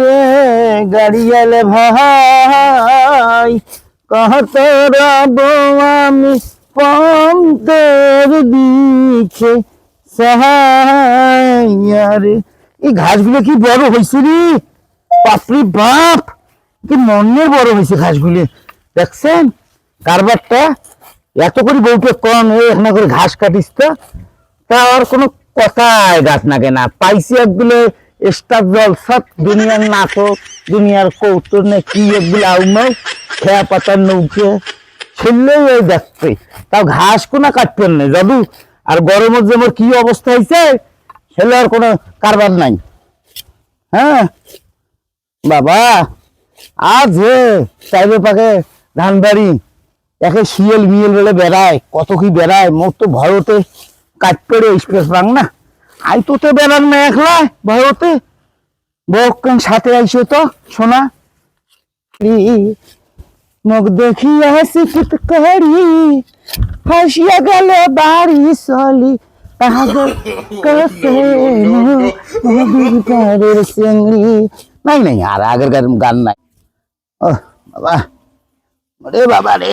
রে গাড়িয়ালে ভাই কত রব আমি পন্তের দিকে সাহারে এই ঘাসগুলো কি বড় হয়েছে রে? বাপরে বাপ, কি মনের বড় হয়েছে ঘাসগুলি। দেখছেন? কারবারটা এত করে বউকে কম এখানে করে ঘাস কাটিস তো তা আর কোনো কথায় গাছ না। পাইছি একগুলো স্টার জল সব দুনিয়ার নাটক, দুনিয়ার কৌতুক না কি এগুলো আউমাও খেয়া পাতার নৌকে। ছেলেই ওই দেখতে। তাও ঘাস কোনা কাটতেন না যাদু আর গরমের যে মোর কি অবস্থা হয়েছে ছেলে আর কোনো কারবার নাই। হ্যাঁ? বাবা, আজ হে, চাইবে পাকে ধান বাড়ি একে শিয়েল মিয়েল বেড়ে বেড়ায়, কত কি বেড়ায়, মোর তো ভয়তে কাট পেড়ে স্পেস না। আই তো বেড়ান না একলা ভয়তে বকন সাথে আইসো তো ই, মুখ দেখিয়া শিক্ষিত করি হাসিয়া গেল বাড়ি চলি। পাগল কসে নদীর পাড়ের চিংড়ি। নাই নাই আর আগের গান গান নাই। ও বাবা। রে বাবা রে।